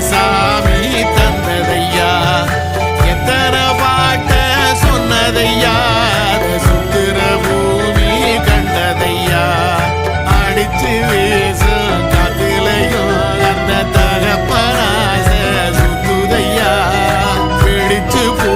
சாமி தந்ததையா? எத்தனை பாட்ட சொன்னதையா? சுத்திர பூமி கண்டதையா? அடிச்சு வீசும் கத்திலையும் அந்த தகப்பனாச சுத்துதையா? பிடிச்சு பூ